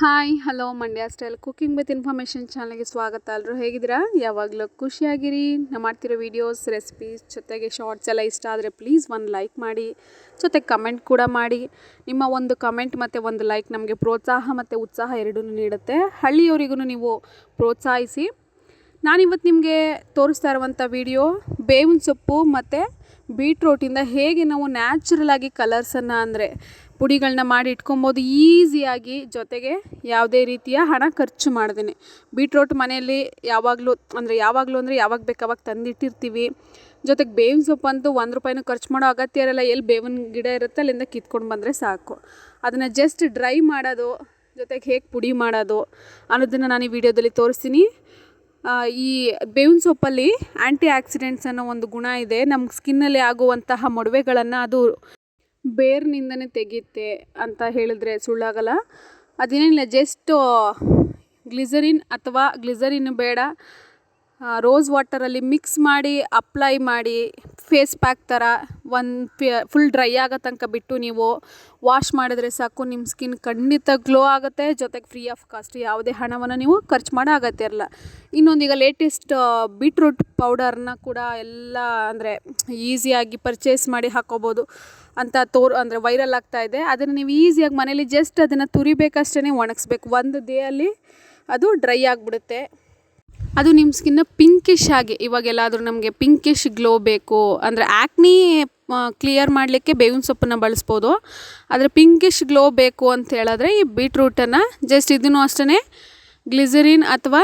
Hi, hello Mandya style cooking with information ಚಾನಲ್ಗೆ ಸ್ವಾಗತ ಎಲ್ಲರೂ ಹೇಗಿದ್ದೀರಾ? ಯಾವಾಗಲೂ ಖುಷಿಯಾಗಿರಿ. ನಾ ಮಾಡ್ತಿರೋ ವೀಡಿಯೋಸ್ ರೆಸಿಪೀಸ್ ಜೊತೆಗೆ ಶಾರ್ಟ್ಸ್ ಎಲ್ಲ ಇಷ್ಟ ಆದರೆ ಪ್ಲೀಸ್ ಒಂದು ಲೈಕ್ ಮಾಡಿ ಜೊತೆಗೆ ಕಮೆಂಟ್ ಕೂಡ ಮಾಡಿ. ನಿಮ್ಮ ಒಂದು ಕಮೆಂಟ್ ಮತ್ತು ಒಂದು ಲೈಕ್ ನಮಗೆ ಪ್ರೋತ್ಸಾಹ ಮತ್ತು ಉತ್ಸಾಹ ಎರಡೂ ನೀಡುತ್ತೆ. ಹಳ್ಳಿಯವರಿಗೂ ನೀವು ಪ್ರೋತ್ಸಾಹಿಸಿ. ನಾನಿವತ್ತು ನಿಮಗೆ ತೋರಿಸ್ತಾ ಇರುವಂಥ ವಿಡಿಯೋ ಬೇವಿನ ಸೊಪ್ಪು ಮತ್ತು ಬೀಟ್ರೋಟಿಂದ ಹೇಗೆ ನಾವು ನ್ಯಾಚುರಲ್ ಆಗಿ ಕಲರ್ಸನ್ನು ಅಂದರೆ ಪುಡಿಗಳನ್ನ ಮಾಡಿ ಇಟ್ಕೊಬೋದು ಈಸಿಯಾಗಿ ಜೊತೆಗೆ ಯಾವುದೇ ರೀತಿಯ ಹಣ ಖರ್ಚು ಮಾಡ್ದೇನೆ. ಬೀಟ್ರೋಟ್ ಮನೆಯಲ್ಲಿ ಯಾವಾಗಲೂ ಅಂದರೆ ಯಾವಾಗಲೂ ಅಂದರೆ ಯಾವಾಗ ಬೇಕು ಅವಾಗ ತಂದಿಟ್ಟಿರ್ತೀವಿ. ಜೊತೆಗೆ ಬೇವಿನ ಸೊಪ್ಪು ಅಂತೂ ಒಂದು ರೂಪಾಯಿನೂ ಖರ್ಚು ಮಾಡೋ ಅಗತ್ಯ ಇರಲ್ಲ. ಎಲ್ಲಿ ಬೇವಿನ ಗಿಡ ಇರುತ್ತೆ ಅಲ್ಲಿಂದ ಕಿತ್ಕೊಂಡು ಬಂದರೆ ಸಾಕು. ಅದನ್ನು ಜಸ್ಟ್ ಡ್ರೈ ಮಾಡೋದು, ಜೊತೆಗೆ ಹೇಗೆ ಪುಡಿ ಮಾಡೋದು ಅನ್ನೋದನ್ನು ನಾನು ಈ ವಿಡಿಯೋದಲ್ಲಿ ತೋರಿಸ್ತೀನಿ. ಈ ಬೇವಿನ ಸೊಪ್ಪಲ್ಲಿ ಆ್ಯಂಟಿ ಆಕ್ಸಿಡೆಂಟ್ಸ್ ಅನ್ನೋ ಒಂದು ಗುಣ ಇದೆ. ನಮ್ಮ ಸ್ಕಿನ್ನಲ್ಲಿ ಆಗುವಂತಹ ಮೊಡವೆಗಳನ್ನು ಅದು ಬೇರ್ನಿಂದನೇ ತೆಗೆಯುತ್ತೆ ಅಂತ ಹೇಳಿದ್ರೆ ಸುಳ್ಳಾಗಲ್ಲ. ಅದೇನಿಲ್ಲ ಜಸ್ಟ್ ಗ್ಲಿಸರಿನ್ ಅಥವಾ ಗ್ಲಿಸರಿನ್ ಬೇಡ. ರೋಸ್ ವಾಟರಲ್ಲಿ ಮಿಕ್ಸ್ ಮಾಡಿ ಅಪ್ಲೈ ಮಾಡಿ. ಫೇಸ್ ಪ್ಯಾಕ್ ಥರ ಒಂದು ಫುಲ್ ಡ್ರೈ ಆಗೋ ತನಕ ಬಿಟ್ಟು ನೀವು ವಾಶ್ ಮಾಡಿದ್ರೆ ಸಾಕು ನಿಮ್ಮ ಸ್ಕಿನ್ ಖಂಡಿತ ಗ್ಲೋ ಆಗುತ್ತೆ. ಜೊತೆಗೆ ಫ್ರೀ ಆಫ್ ಕಾಸ್ಟ್ ಯಾವುದೇ ಹಣವನ್ನು ನೀವು ಖರ್ಚು ಮಾಡೋ ಅಗತ್ಯ ಇರಲ್ಲ. ಇನ್ನೊಂದು ಈಗ ಲೇಟೆಸ್ಟ್ ಬೀಟ್ರೂಟ್ ಪೌಡರ್ನ ಕೂಡ ಎಲ್ಲ ಅಂದರೆ ಈಸಿಯಾಗಿ ಪರ್ಚೇಸ್ ಮಾಡಿ ಹಾಕೋಬೋದು ಅಂತ ತೋರ್, ಅಂದರೆ ವೈರಲ್ ಆಗ್ತಾ ಇದೆ. ಅದನ್ನು ನೀವು ಈಸಿಯಾಗಿ ಮನೇಲಿ ಜಸ್ಟ್ ಅದನ್ನು ತುರಿಬೇಕಷ್ಟೇ ಒಣಗಿಸ್ಬೇಕು. ಒಂದು ಡೇ ಅಲ್ಲಿ ಅದು ಡ್ರೈ ಆಗಿಬಿಡುತ್ತೆ. ಅದು ನಿಮ್ಮ ಸ್ಕಿನ್ನ ಪಿಂಕಿಶ್ ಆಗಿ, ಇವಾಗೆಲ್ಲಾದರೂ ನಮಗೆ ಪಿಂಕಿಶ್ ಗ್ಲೋ ಬೇಕು, ಅಂದರೆ ಆ್ಯಕ್ನಿ ಕ್ಲಿಯರ್ ಮಾಡಲಿಕ್ಕೆ ಬೇವಿನ ಸೊಪ್ಪನ್ನು ಬಳಸ್ಬೋದು. ಆದರೆ ಪಿಂಕಿಶ್ ಗ್ಲೋ ಬೇಕು ಅಂತ ಹೇಳಿದ್ರೆ ಈ ಬೀಟ್ರೂಟನ್ನು ಜಸ್ಟ್ ಇದನ್ನು ಅಷ್ಟೇ ಗ್ಲಿಸರಿನ್ ಅಥವಾ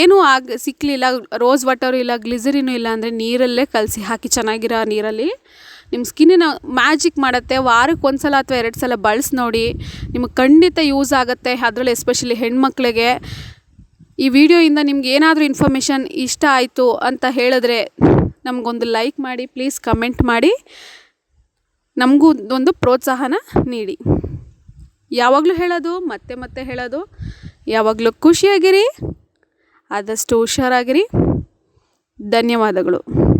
ಏನೂ ಆಗ ಸಿಕ್ಕಲಿಲ್ಲ ರೋಸ್ ವಾಟರು ಇಲ್ಲ ಗ್ಲಿಸರಿನು ಇಲ್ಲ ಅಂದರೆ ನೀರಲ್ಲೇ ಕಲಸಿ ಹಾಕಿ ಚೆನ್ನಾಗಿರೋ ನೀರಲ್ಲಿ. ನಿಮ್ಮ ಸ್ಕಿನ್ನಿನ ಮ್ಯಾಜಿಕ್ ಮಾಡುತ್ತೆ ವಾರಕ್ಕೆ ಒಂದು ಸಲ ಅಥವಾ ಎರಡು ಸಲ ಬಳಸಿ ನೋಡಿ, ನಿಮಗೆ ಖಂಡಿತ ಯೂಸ್ ಆಗುತ್ತೆ, ಅದರಲ್ಲಿ ಎಸ್ಪೆಷಲಿ ಹೆಣ್ಮಕ್ಳಿಗೆ. ಈ ವಿಡಿಯೋಯಿಂದ ನಿಮ್ಗೆ ಏನಾದರೂ ಇನ್ಫಾರ್ಮೇಷನ್ ಇಷ್ಟ ಆಯಿತು ಅಂತ ಹೇಳಿದ್ರೆ ನಮಗೊಂದು ಲೈಕ್ ಮಾಡಿ ಪ್ಲೀಸ್ ಕಮೆಂಟ್ ಮಾಡಿ. ನಮಗೂ ಒಂದು ಪ್ರೋತ್ಸಾಹನ ನೀಡಿ. ಯಾವಾಗಲೂ ಹೇಳೋದು, ಮತ್ತೆ ಮತ್ತೆ ಹೇಳೋದು. ಯಾವಾಗಲೂ ಖುಷಿಯಾಗಿರಿ. ಆದಷ್ಟು ಹುಷಾರಾಗಿರಿ. ಧನ್ಯವಾದಗಳು.